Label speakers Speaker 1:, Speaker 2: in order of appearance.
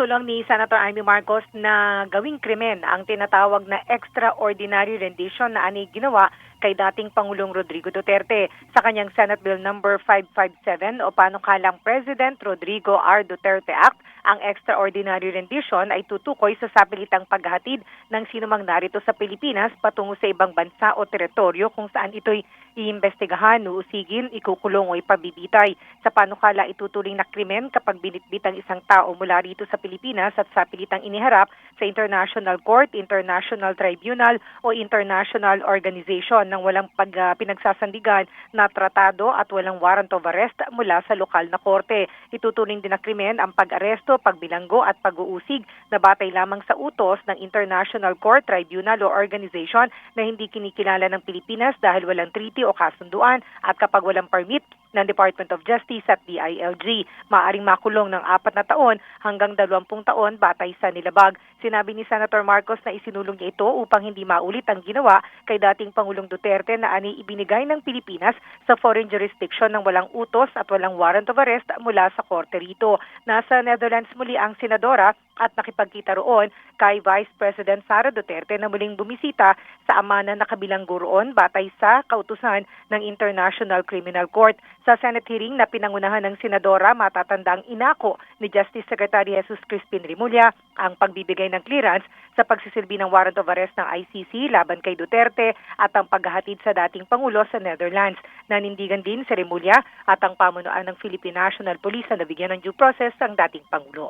Speaker 1: Isinusulong ni Senator Amy Marcos na gawing krimen ang tinatawag na extraordinary rendition na ani ginawa kay dating Pangulong Rodrigo Duterte sa kanyang Senate Bill number 557 o panukalang President Rodrigo R. Duterte Act. Ang extraordinary rendition ay tutukoy sa sapilitang paghatid ng sinumang narito sa Pilipinas patungo sa ibang bansa o teritoryo kung saan ito'y iimbestigahan, uusigin, ikukulong o ipabibitay. Sa panukala, ituturing na krimen kapag binitbit ang isang tao mula rito sa Pilipinas at sapilitang iniharap sa International Court, International Tribunal o International Organization ng walang pag, ah, pinagsasandigan na tratado at walang warrant of arrest mula sa lokal na korte. Ituturing din na krimen ang pag-aresto, pagbilanggo at pag-uusig na batay lamang sa utos ng International Court, Tribunal o Organization na hindi kinikilala ng Pilipinas dahil walang treaty o kasunduan at kapag walang permit ng Department of Justice at DILG. Maaring makulong ng apat na taon hanggang dalawampung taon batay sa nilabag. Sinabi ni Senator Marcos na isinulong niya ito upang hindi maulit ang ginawa kay dating Pangulong Duterte na ani ibinigay ng Pilipinas sa foreign jurisdiction ng walang utos at walang warrant of arrest mula sa korte rito. Nasa Netherlands muli ang senadora at nakipagkita roon kay Vice President Sara Duterte na muling bumisita sa ama na nakabilanggo roon batay sa kautusan ng International Criminal Court. Sa Senate hearing na pinangunahan ng senadora, matatandang inako ni Justice Secretary Jesus Crispin Rimulya ang pagbibigay ng clearance sa pagsisilbi ng warrant of arrest ng ICC laban kay Duterte at ang paghahatid sa dating Pangulo sa Netherlands. Nanindigan din si Rimulya at ang pamunuan ng Philippine National Police na nabigyan ng due process ang dating Pangulo.